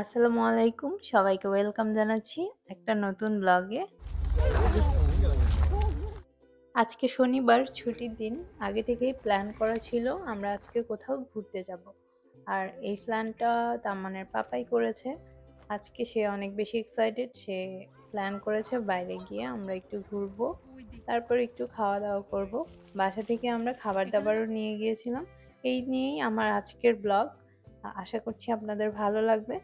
আসসালামু আলাইকুম। সবাইকে ওয়েলকাম জানাচ্ছি একটা নতুন ব্লগে। আজকে শনিবার, ছুটির দিন। আগে থেকেই প্ল্যান করা ছিল আমরা আজকে কোথাও ঘুরতে যাব। আর এই প্ল্যানটা তাম্মানের পাপাই করেছে। আজকে সে অনেক বেশি এক্সাইটেড সে প্ল্যান করেছে বাইরে গিয়ে আমরা একটু ঘুরবো, তারপর একটু খাওয়া দাওয়া করব। বাসা থেকে আমরা খাবার দাবারও নিয়ে গিয়েছিলাম। এই নিয়েই আমার আজকের ব্লগ। আশা করছি আপনাদের ভালো লাগবে।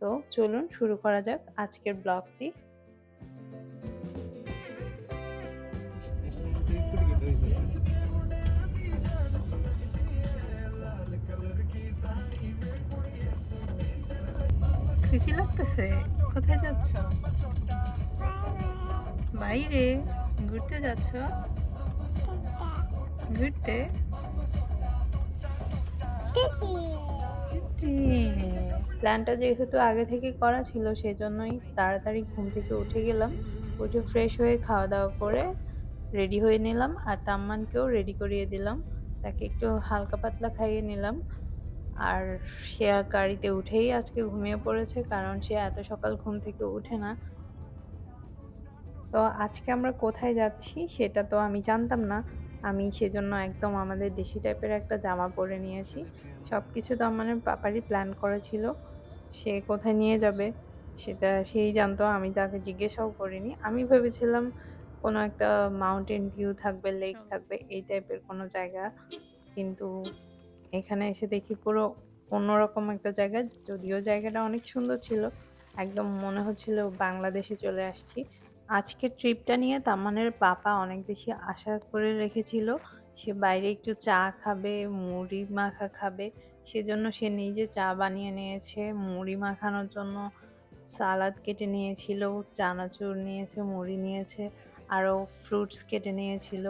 তো চলুন শুরু করা যাক আজকের ব্লগটি। খুশি লাগতেছে? কোথায় যাচ্ছ? বাইরে ঘুরতে যাচ্ছ? ঘুরতে? প্ল্যানটা যেহেতু আগে থেকে করা ছিল, সেজন্যই তাড়াতাড়ি ঘুম থেকে উঠে গেলাম। উঠে ফ্রেশ হয়ে খাওয়া দাওয়া করে রেডি হয়ে নিলাম আর তাম্মানকেও রেডি করিয়ে দিলাম। তাকে একটু হালকা পাতলা খাইয়ে নিলাম। আর সে গাড়িতে উঠেই আজকে ঘুমিয়ে পড়েছে, কারণ সে এত সকাল ঘুম থেকে উঠে না। তো আজকে আমরা কোথায় যাচ্ছি সেটা তো আমি জানতাম না। আমি সেজন্য একদম আমাদের দেশি টাইপের একটা জামা পরে নিয়েছি। সব কিছু তো আমার পাপারই প্ল্যান করা ছিল। সে কোথায় নিয়ে যাবে সেটা সেই জানতো আমি তাকে জিজ্ঞাসাও করিনি। আমি ভেবেছিলাম কোনো একটা মাউন্টেন ভিউ থাকবে লেক থাকবে এই টাইপের কোনো জায়গা। কিন্তু এখানে এসে দেখি পুরো অন্যরকম একটা জায়গা যদিও জায়গাটা অনেক সুন্দর ছিল। একদম মনে হচ্ছিল বাংলাদেশে চলে আসছি। আজকের ট্রিপটা নিয়ে তামানের পাপা অনেক বেশি আশা করে রেখেছিল। সে বাইরে একটু চা খাবে মুড়ি মাখা খাবে। সেজন্য সে নিজে চা বানিয়ে নিয়েছে, মুড়ি মাখানোর জন্য সালাদ কেটে নিয়েছিল, চানাচুর নিয়েছে, মুড়ি নিয়েছে, আরও ফ্রুটস কেটে নিয়েছিল।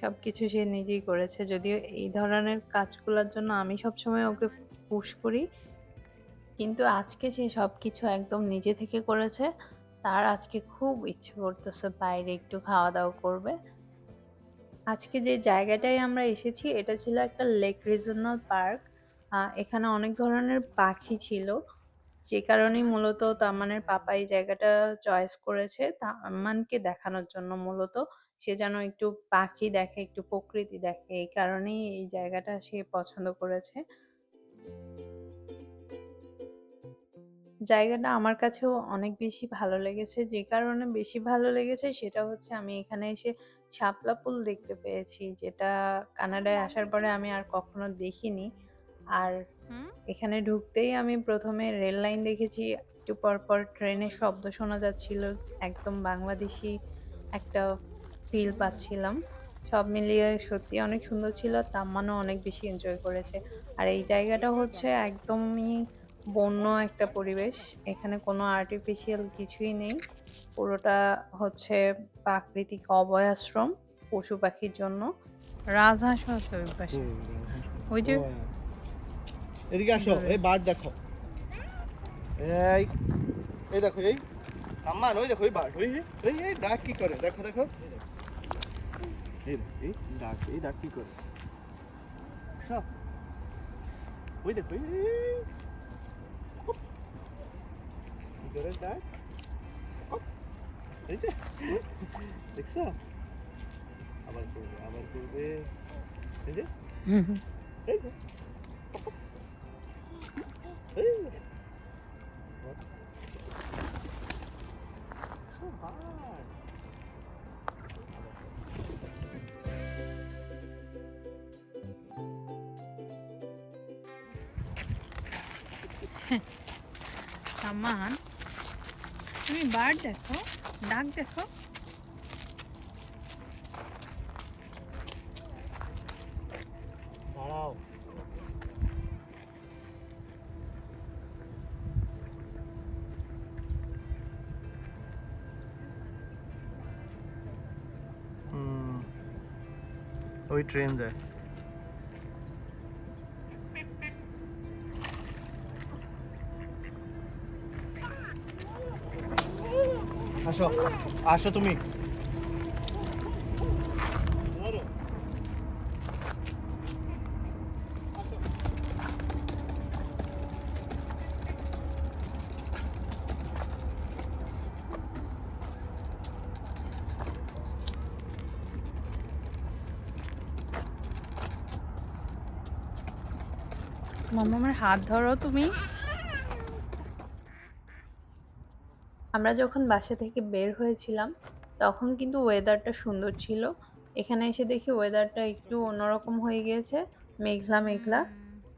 সব কিছু সে নিজেই করেছে। যদিও এই ধরনের কাজগুলোর জন্য আমি সবসময় ওকে পুশ করি, কিন্তু আজকে সে সব কিছু একদম নিজে থেকে করেছে। তার আজকে খুব ইচ্ছে করতেছে বাইরে একটু খাওয়া দাওয়া করবে। আজকে যে জায়গাটায় আমরা এসেছি, এটা ছিল একটা লেক রিজনাল পার্ক এখানে অনেক ধরনের পাখি ছিল। যে কারণেই মূলত তামানের পাপা এই জায়গাটা চয়েস করেছে তাম্মানকে দেখানোর জন্য মূলত। সে যেন একটু পাখি দেখে, একটু প্রকৃতি দেখে, এই কারণেই এই জায়গাটা সে পছন্দ করেছে। জায়গাটা আমার কাছেও অনেক বেশি ভালো লেগেছে। যে কারণে বেশি ভালো লেগেছে সেটা হচ্ছে আমি এখানে এসে শাপলা ফুল দেখতে পেয়েছি। যেটা কানাডায় আসার পরে আমি আর কখনো দেখিনি। আর এখানে ঢুকতেই আমি প্রথমে রেল লাইন দেখেছি একটু পর পর ট্রেনের শব্দ শোনা যাচ্ছিল একদম বাংলাদেশি একটা ফিল পাচ্ছিলাম। সব মিলিয়ে সত্যি অনেক সুন্দর ছিল তাম্মানও অনেক বেশি এনজয় করেছে। আর এই জায়গাটা হচ্ছে একদমই বন্য একটা পরিবেশ এখানে কোনো আর্টিফিশিয়াল কিছুই নেই। পুরোটা হচ্ছে প্রাকৃতিক অভয়াশ্রম পশু পাখির জন্য। রাজহাঁসও আছে ওই পাশে। ওই যে এদিকে আসো এই বার্ড দেখো। এই এই দেখো এই আম্মান ওই দেখো এই বার্ড ওই এই এই ডাক কি করে? দেখো দেখো। এই দেখো, এই ডাক এই ডাক কি করে? ওই দেখো কি করে ডাক। এই যে দেখছ? আবার করবে আবার করবে। এই যে এই যে যে। So hard. সামান তুমি বার্ড দেখো ডাক দেখো ট্রেন যায় আসো আসো তুমি হাত ধরো তুমি। আমরা যখন বাসা থেকে বের হয়েছিলাম, তখন কিন্তু ওয়েদারটা সুন্দর ছিল। এখানে এসে দেখি ওয়েদারটা একটু অন্যরকম হয়ে গিয়েছে, মেঘলা মেঘলা।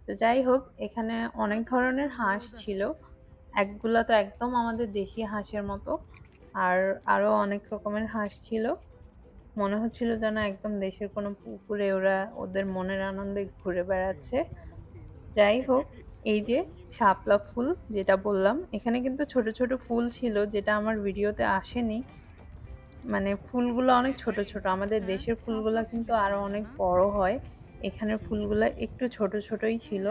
তো যাই হোক, এখানে অনেক ধরনের হাঁস ছিল। একগুলা তো একদম আমাদের দেশি হাঁসের মতো, আর আরও অনেক রকমের হাঁস ছিল। মনে হচ্ছিল যেন একদম দেশের কোনো পুকুরে ওরা ওদের মনের আনন্দে ঘুরে বেড়াচ্ছে। যাই হোক এই যে শাপলা ফুল যেটা বললাম এখানে কিন্তু ছোট ছোট ফুল ছিল যেটা আমার ভিডিওতে আসেনি। মানে ফুলগুলো অনেক ছোট ছোট আমাদের দেশের ফুলগুলো কিন্তু আরও অনেক বড় হয়। এখানের ফুলগুলো একটু ছোট ছোটই ছিল।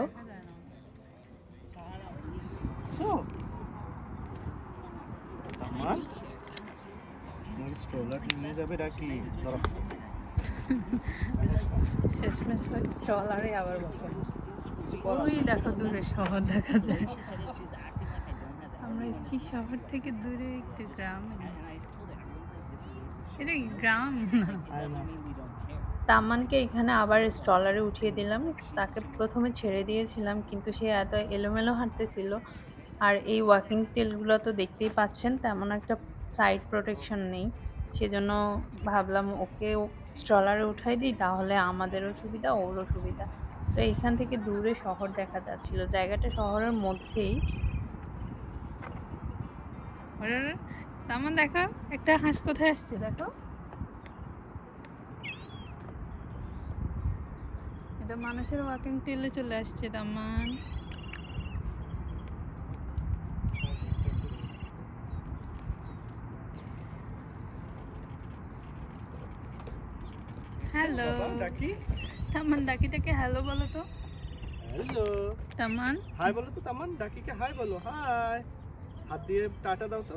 শেষমেশ স্টলারে আবার বসে। ওই দেখো দূরে শহর দেখা যায়। আমরা এসেছি শহর থেকে দূরে একটু গ্রাম। এটা কি গ্রাম? তামানকে এখানে আবার স্টলারে উঠিয়ে দিলাম। তাকে প্রথমে ছেড়ে দিয়েছিলাম কিন্তু সে এত এলোমেলো হাঁটতেছিল। আর এই ওয়াকিং তেলগুলো তো দেখতেই পাচ্ছেন তেমন একটা সাইড প্রোটেকশন নেই। সেজন্য ভাবলাম ওকে স্ট্রলারে উঠাই দিই, তাহলে আমাদেরও সুবিধা, ওরও সুবিধা। তো এখান থেকে দূরে শহর দেখা যাচ্ছিল। জায়গাটা শহরের মধ্যেই। তেমন দেখো, একটা হাঁস কোথায় আসছে দেখো। এটা মানুষের ওয়াকিং টেলে চলে আসছে তামান হ্যালো বাবা, ডাকি তামান ডাকিটাকে হ্যালো বলো তো। হ্যালো তামান হাই বলো তো তামান ডাকিকে হাই বলো। হাই হাত দিয়ে টাটা দাও তো।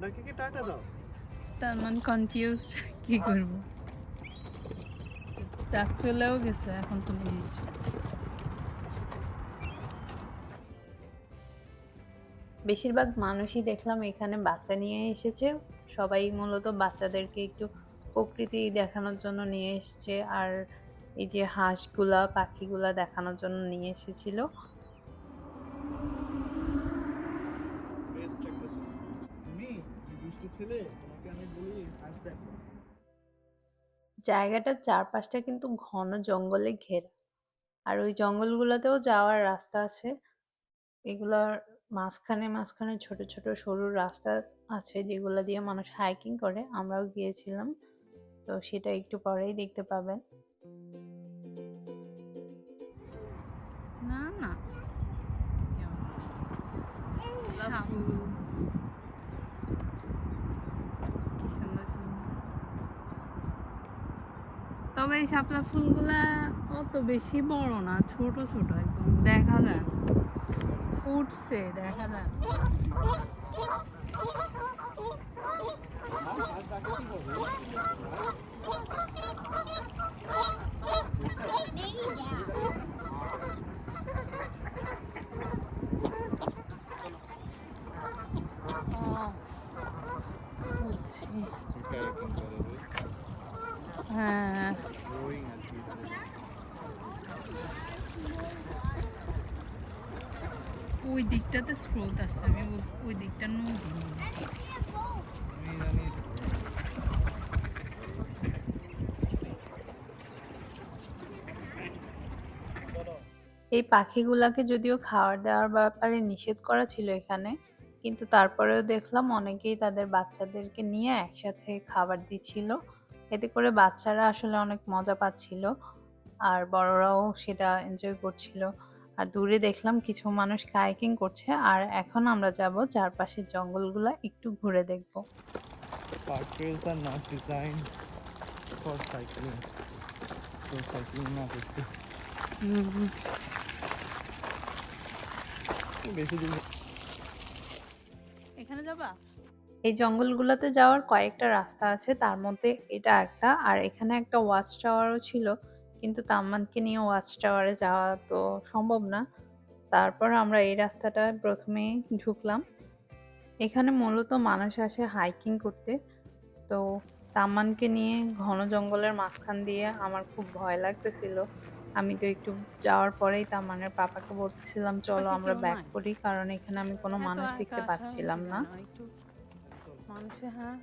ডাকিকে টাটা দাও। তামান কনফিউজড কি করব? ডাক চলেও গেছে এখন তুমি দিয়েছ বেশিরভাগ মানুষই দেখলাম এখানে বাচ্চা নিয়ে এসেছে। সবাই মূলত বাচ্চাদেরকে একটু প্রকৃতি দেখানোর জন্য নিয়ে এসেছে। আর এই যে হাঁসগুলা পাখিগুলা দেখানোর জন্য নিয়ে এসেছিল। জায়গাটার চারপাশটা কিন্তু ঘন জঙ্গলে ঘেরা। আর ওই জঙ্গলগুলোতেও যাওয়ার রাস্তা আছে। এগুলোর মাঝখানে মাঝখানে ছোট ছোট সরু রাস্তা আছে যেগুলো দিয়ে মানুষ হাইকিং করে। আমরাও গিয়েছিলাম। তো সেটা একটু পরেই দেখতে পাবেন। না না। কি সুন্দর সুন্দর তবে এই শাপলা ফুলগুলা অত বেশি বড় না ছোট ছোট একদম। দেখা যায়। না। ফুটছে দেখা যায় না। হাস ডাকে কি বলব ও, বুঝছি। এটা এরকম করে রে হ্যাঁ গ্রোয়িং আর কি ওই দিকটাতে স্রোত আছে আমি ওই দিকটা এই পাখিগুলাকে যদিও খাবার দেওয়ার ব্যাপারে নিষেধ করা ছিল এখানে, কিন্তু তারপরেও দেখলাম অনেকেই তাদের বাচ্চাদেরকে নিয়ে একসাথে খাবার দিচ্ছিল। এতে করে বাচ্চারা আসলে অনেক মজা পাচ্ছিল, আর বড়রাও সেটা এনজয় করছিল। আর দূরে দেখলাম কিছু মানুষ কায়াকিং করছে আর এখন আমরা যাব চারপাশের জঙ্গলগুলা একটু ঘুরে দেখব। Park trails are not designed for cycling. So cycling না করতে বেশি দূর এখানে যাবা? এই জঙ্গলগুলোতে যাওয়ার কয়েকটা রাস্তা আছে তার মধ্যে এটা একটা আর এখানে একটা ওয়াচ টাওয়ারও ছিল। কিন্তু তাম্মানকে নিয়ে ওয়াচ টাওয়ারে যাওয়া তো সম্ভব না। তারপর আমরা এই রাস্তাটা প্রথমে ঢুকলাম। এখানে মূলত মানুষ আসে হাইকিং করতে। তো তাম্মানকে নিয়ে ঘন জঙ্গলের মাঝখান দিয়ে আমার খুব ভয় লাগতেছিল। আমি তো একটু যাওয়ার পরেই তামান্নার পাপাকে বলতেছিলাম চলো আমরা ব্যাক করি। কারণ এখানে আমি কোনো মানুষ দেখতে পাচ্ছিলাম না। মানুষে হ্যাঁ?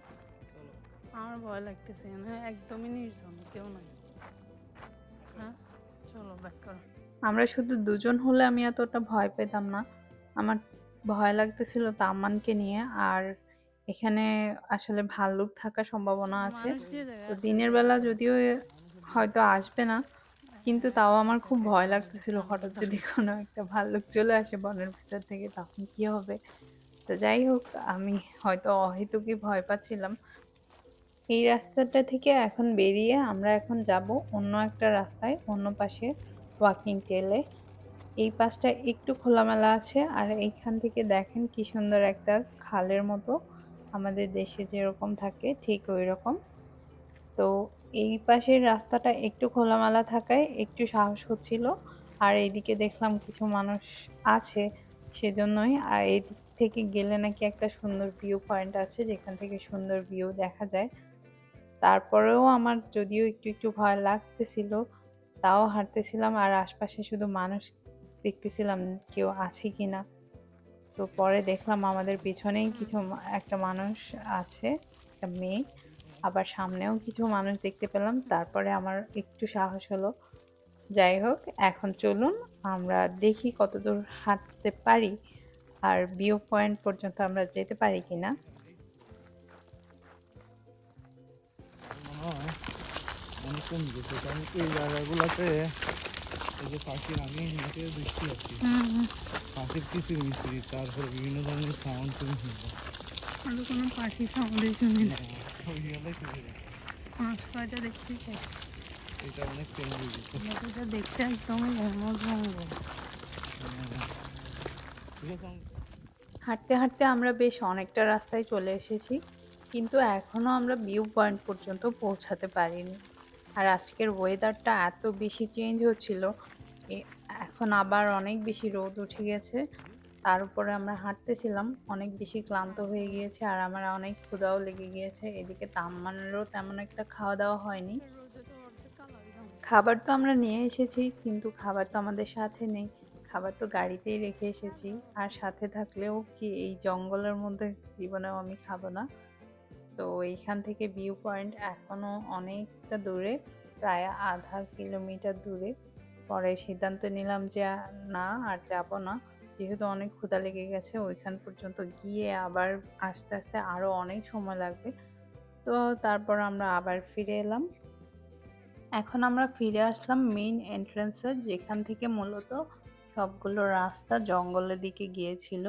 আমার ভয় লাগতেছে না একদমই নির্জন কেউ নাই। চলো ব্যাক করো। আমরা শুধু দুজন হলে আমি এতটা ভয় পেতাম না। আমার ভয় লাগতেছিল তাম্মানকে নিয়ে আর এখানে আসলে ভাল্লুক থাকার সম্ভাবনা আছে। তো দিনের বেলা যদিও হয়তো আসবে না কিন্তু তাও আমার খুব ভয় লাগতেছিল হঠাৎ যদি কোনো একটা ভাল্লুক চলে আসে বনের ভিতর থেকে তখন কি হবে? তো যাই হোক আমি হয়তো অহেতুকই ভয় পাচ্ছিলাম। এই রাস্তাটা থেকে এখন বেরিয়ে আমরা এখন যাব অন্য একটা রাস্তায়, অন্য পাশে ওয়াকিং টেলে এই পাশটা একটু খোলামেলা আছে আর এইখান থেকে দেখেন কি সুন্দর একটা খালের মতো আমাদের দেশে যেরকম থাকে ঠিক ওই রকম তো এই পাশের রাস্তাটা একটু খোলামেলা থাকায় একটু সাহস হচ্ছিল আর এইদিকে দেখলাম কিছু মানুষ আছে সেজন্যই আর এই দিক থেকে গেলে নাকি একটা সুন্দর ভিউ পয়েন্ট আছে যেখান থেকে সুন্দর ভিউ দেখা যায়। তারপরেও আমার যদিও একটু একটু ভয় লাগতেছিল, তাও হাঁটতেছিলাম আর আশপাশে শুধু মানুষ দেখতেছিলাম কেউ আছে কি না তো পরে দেখলাম আমাদের পিছনেই কিছু একটা মানুষ আছে, একটা মেয়ে, আবার সামনেও কিছু মানুষ দেখতে পেলাম। তারপরে আমার একটু সাহস হলো। যাই হোক, এখন চলুন, আমরা দেখি কতদূর হাঁটতে পারি আর ভিউ পয়েন্ট পর্যন্ত আমরা যেতে পারি কিনা। মনে অনেক কম গেছে কারণ এই জায়গাগুলোতে এই যে পাখির আমি দেখছি আর কি পাখির কিচির মিচির তারপরে বিভিন্ন ধরনের সাউন্ড তুমি শুনব। আমি কোনো পাখি সাউন্ডে শুনি না। ওই গেলে কি পাঁচ ছয়টা দেখছি শেষ। এটা অনেক চেঞ্জ গেছে এটা দেখতে একদমই ঘন জঙ্গল ঠিক আছে হাঁটতে হাঁটতে আমরা বেশ অনেকটা রাস্তায় চলে এসেছি কিন্তু এখনও আমরা ভিউ পয়েন্ট পর্যন্ত পৌঁছাতে পারিনি। আর আজকের ওয়েদারটা এত বেশি চেঞ্জ হচ্ছিল এখন আবার অনেক বেশি রোদ উঠে গেছে। তার উপরে আমরা হাঁটতেছিলাম, অনেক বেশি ক্লান্ত হয়ে গিয়েছে আর আমার অনেক ক্ষুদাও লেগে গিয়েছে। এদিকে তাম্মানেরও তেমন একটা খাওয়া দাওয়া হয়নি। খাবার তো আমরা নিয়ে এসেছি, কিন্তু খাবার তো আমাদের সাথে নেই। খাবার তো গাড়িতেই রেখে এসেছি। আর সাথে থাকলেও কি এই জঙ্গলের মধ্যে জীবনেও আমি খাব না। তো এইখান থেকে ভিউ পয়েন্ট এখনও অনেকটা দূরে, প্রায় আধা কিলোমিটার দূরে। পরে সিদ্ধান্ত নিলাম যে না, আর যাব না। যেহেতু অনেক ক্ষুধা লেগে গেছে, ওইখান পর্যন্ত গিয়ে আবার আস্তে আস্তে আরও অনেক সময় লাগবে। তো তারপর আমরা আবার ফিরে এলাম। এখন আমরা ফিরে আসলাম মেইন এন্ট্রান্সে যেখান থেকে মূলত সবগুলো রাস্তা জঙ্গলের দিকে গিয়েছিল।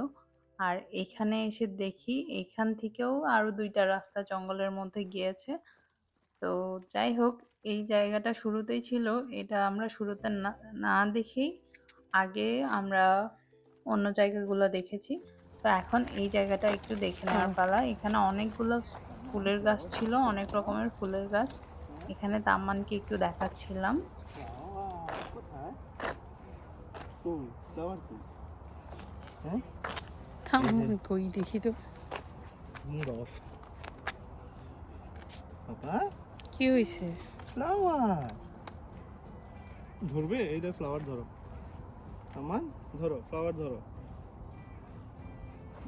আর এখানে এসে দেখি এখান থেকেও আরও দুইটা রাস্তা জঙ্গলের মধ্যে গিয়েছে। তো যাই হোক এই জায়গাটা শুরুতেই ছিল। এটা আমরা শুরুতে না না দেখেই আগে আমরা অন্য জায়গাগুলো দেখেছি। তো এখন এই জায়গাটা একটু দেখে নেওয়ার পালা। এখানে অনেকগুলো ফুলের গাছ ছিল অনেক রকমের ফুলের গাছ। এখানে তাম্মানকে একটু দেখাচ্ছিলাম। কোথায়? হ্যাঁ? থাম কই দেখি তো। বাবা কি হয়েছে ফ্লাওয়ার ধরবে? এই দেখ ফ্লাওয়ার ধরো। আমান ধরো ফ্লাওয়ার ধরো।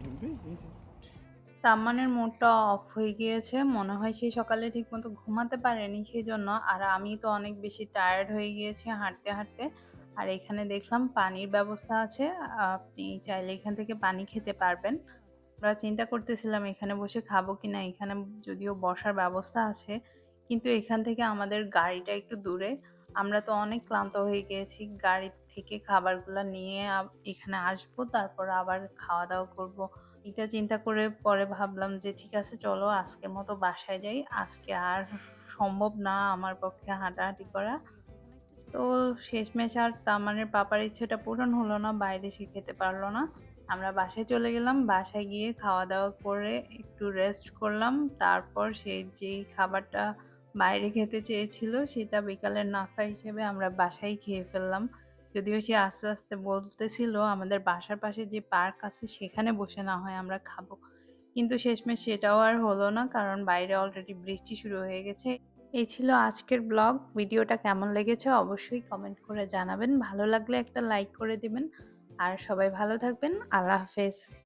ধরবে? এই তাম্মানের মুডটা অফ হয়ে গিয়েছে। মনে হয় সে সকালে ঠিকমতো ঘুমাতে পারেনি সেই জন্য আর আমি তো অনেক বেশি টায়ার্ড হয়ে গিয়েছি হাঁটতে হাঁটতে। আর এখানে দেখলাম পানির ব্যবস্থা আছে। আপনি চাইলে এখান থেকে পানি খেতে পারবেন। আমরা চিন্তা করতেছিলাম এখানে বসে খাব কিনা, এখানে যদিও বসার ব্যবস্থা আছে, কিন্তু এখান থেকে আমাদের গাড়িটা একটু দূরে। আমরা তো অনেক ক্লান্ত হয়ে গিয়েছি, গাড়ি থেকে খাবারগুলো নিয়ে এখানে আসব, তারপর আবার খাওয়া দাওয়া করব। এটা চিন্তা করে পরে ভাবলাম যে, ঠিক আছে, চলো আজকের মতো বাসায় যাই। আজকে আর সম্ভব না আমার পক্ষে হাঁটাহাঁটি করা। তো শেষমেশ আর তামানের পাপার ইচ্ছেটা পূরণ হলো না, বাইরে সে খেতে পারল না। আমরা বাসায় চলে গেলাম, বাসায় গিয়ে খাওয়া দাওয়া করে একটু রেস্ট করলাম। তারপর সে যেই খাবারটা বাইরে খেতে চেয়েছিল, সেটা বিকালের নাস্তা হিসেবে আমরা বাসায় খেয়ে ফেললাম। যদিও সে আস্তে আস্তে বলতেছিল, আমাদের বাসার পাশে যে পার্ক আছে, সেখানে বসে না হয় আমরা খাব। কিন্তু শেষমেশ সেটাও আর হলো না, কারণ বাইরে অলরেডি বৃষ্টি শুরু হয়ে গেছে। এই ছিল আজকের ব্লগ। ভিডিওটা কেমন লেগেছে অবশ্যই কমেন্ট করে জানাবেন। ভালো লাগলে একটা লাইক করে দিবেন। আর সবাই ভালো থাকবেন। আল্লাহ হাফেজ।